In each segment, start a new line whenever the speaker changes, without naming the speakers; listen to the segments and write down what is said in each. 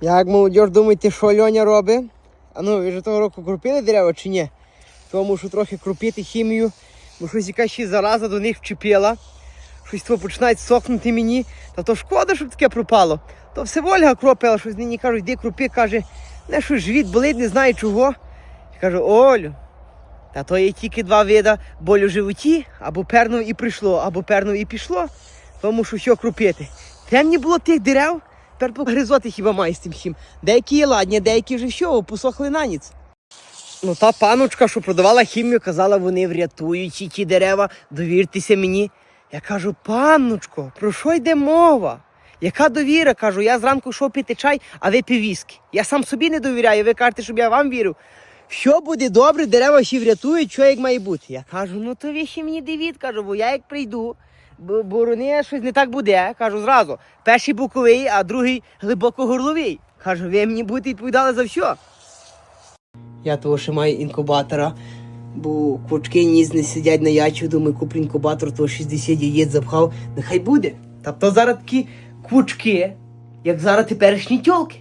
Як молодь думаєте, що Льоня робить? А ну, ви ж того року крупили дерева чи ні? То мушу трохи крупити хімію, бо щось якась ще зараза до них вчепила. Щось то починають сохнути мені. Та то шкода, щоб таке пропало. То все Ольга кропила, щось нині кажуть, йди крупи, каже, не що живіт болить, не знаю чого. Я кажу, Олю, та то є тільки два вида болю в животі, або пернув і прийшло, або пернув і пішло. Тому що що крупити. Темні було тих дерев, тепер погризоти хіба має з тим всім. Деякі є ладні, деякі вже що, посохли на ніц. Ну та паночка, що продавала хімію, казала, вони врятують ті- дерева, довіртеся мені. Я кажу, панночко, про що йде мова? Яка довіра? Кажу, я зранку йшов пити чай, а ви півіски. Я сам собі не довіряю, ви кажете, щоб я вам вірив. Що буде добре, дерева ще врятують, що як має бути. Я кажу, ну то ви ще мені дивіть, кажу, бо я як прийду, борони щось не так буде. Кажу зразу. Перший боковий, а другий глибоко горловий. Кажу, ви мені будете відповідали за все. Я того ще маю інкубатора, бо квочки ніс не сидять на ячу, думаю, куплю інкубатор, то 60 яєць запхав, нехай буде. Тобто зараз такі квочки, як зараз теперішні тьолки.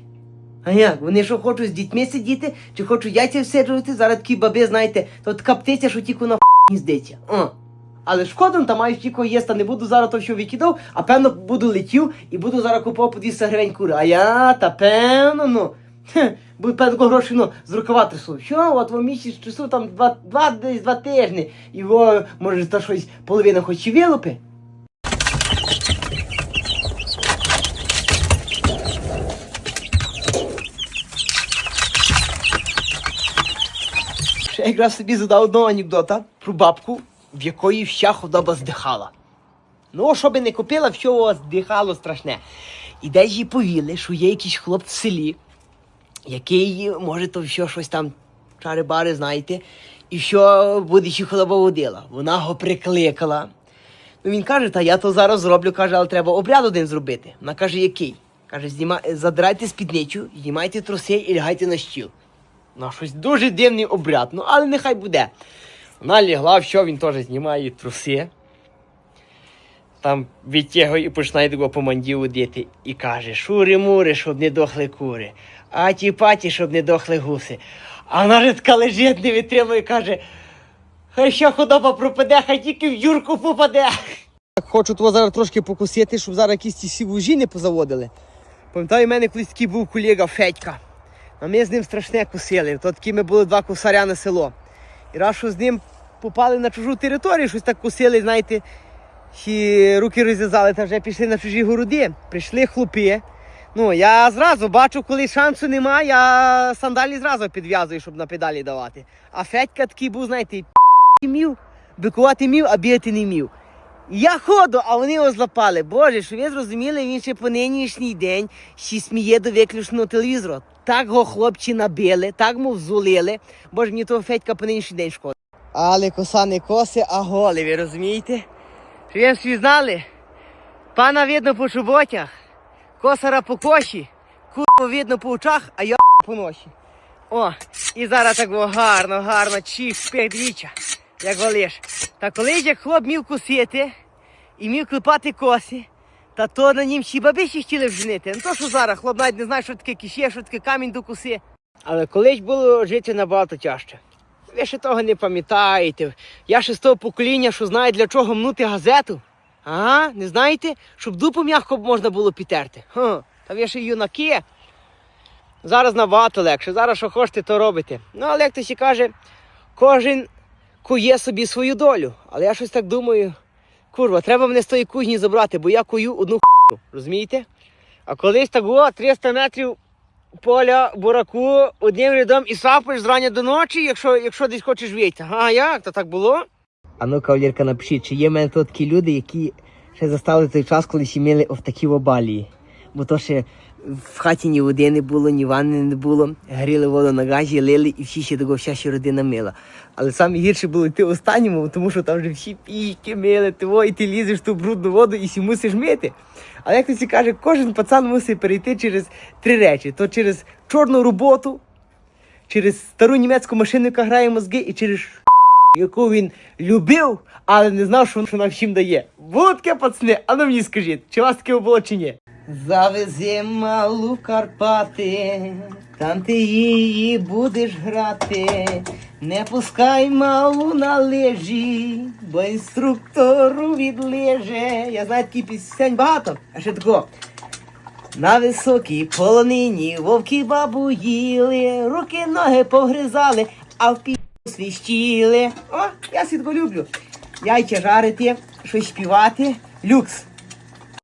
А як? Вони що хочуть з дітьми сидіти, чи хочуть яйця всиджувати, зараз такі баби, знаєте, то така птиця, що тільки на гніздиться. О. Але шкода, та маю тільки їсти, не буду зараз то що викидав, а певно буду летів і буду зараз купував по 200 гривень кури. А я, та певно, ну. Хе, Буду певно гроші ну, з рукава трясу. Що, от во місяць часу там два, два, десь два тижні. І во, може, та щось половина хоч і вилупи. Ще якраз собі задав одного анекдота про бабку, в якої вся худоба здихала. Ну, що би не купила, все здихало страшне. І десь їй повіли, що є якийсь хлоп в селі, який, може, то все щось там чари-бари, знаєте, і що буде ще худоба водила. Вона його прикликала. Ну він каже, та я то зараз зроблю, каже, але треба обряд один зробити. Вона каже, який? Каже, зніма... задирайте спідничу, знімайте труси і лягайте на стіл. Ну, щось дуже дивний обряд, ну але нехай буде. Вона лягла, що він теж знімає труси. Там відтягує і починає його по манді водити. І каже: Шури-мури, щоб не дохли кури, аті-паті, щоб не дохли гуси. А вона ж така лежить, не витримує, каже. Хай ще худоба пропаде, хай тільки в юрку попаде. Хочу того зараз трошки покусити, щоб зараз якісь ті всі вужі не позаводили. Пам'ятаю, в мене колись такий був колега Федька. А ми з ним страшне кусили. То такі ми були два кусаря на село. І раз що з ним попали на чужу територію, щось так кусили, знаєте, і руки розв'язали, та вже пішли на чужі городи. Прийшли хлопи. Ну, я зразу бачу, коли шансу немає, я сандалі зразу підв'язую, щоб на педалі давати. А Федька такий був, знаєте, мів, бикувати мів, а бігати не мів. Я ходу, а вони його злапали. Боже, що ви зрозуміли, він ще по нинішній день ще сміє до виключного телевізору. Так го хлопці набили, так му взулили. Боже, мені того Федька по нинішній день шкода. Але коса не коси, а голи, ви розумієте? Ви всі знали? Пана видно по чоботях, косара по коші, курва видно по очах, а я по ноші. О, і зараз так во гарно, гарно, чіп, дивіться, як голиш. Та колись як хлоп мів косити і мів клепати коси, та то на нім ще баби ще хотіли вженити. Не то, що зараз хлоп навіть не знає, що таке кіще, що таке камінь до коси. Але колись було жити набагато тяжче. Ви ще того не пам'ятаєте. Я ще з того покоління, що знає, для чого мнути газету. Ага, не знаєте? Щоб дупу м'яко можна було підтерти. Ха, та ви ще юнаки. Зараз набагато легше. Зараз що хочете, то робите. Ну, але як то ще каже, кожен кує собі свою долю. Але я щось так думаю, курва, треба мене з тої кузні забрати, бо я кую одну хуйню, розумієте? А колись так було 300 метрів поля, бураку, одним рядом і сапиш зрання до ночі, якщо, якщо десь хочеш вийти. А як? То так було? А ну, кавалірка, напишіть, чи є в мене тут такі люди, які ще застали той час, коли сіміли в такі обалії. Бо то ще в хаті ні води не було, ні ванни не було. Гріли воду на газі, лили і всі ще того вся ще родина мила. Але саме гірше було йти останньому, тому що там вже всі пічки мили, того, і ти лізеш в ту брудну воду і всі мусиш мити. Але як хтось каже, кожен пацан мусить перейти через три речі: то через чорну роботу, через стару німецьку машину, яка грає мозги, і через яку він любив, але не знав, що вона всім дає. Було таке, пацани, а ну мені скажіть, чи вас таке було чи ні? Завези малу в Карпати, там ти її будеш грати. Не пускай малу на лежі, бо інструктору відлеже. Я знаю такі пісень багато, а ще такого. На високій полонині вовки бабу їли, руки ноги погризали, а в пі свіщили. О, я сідко люблю. Яйця жарити, щось співати. Люкс.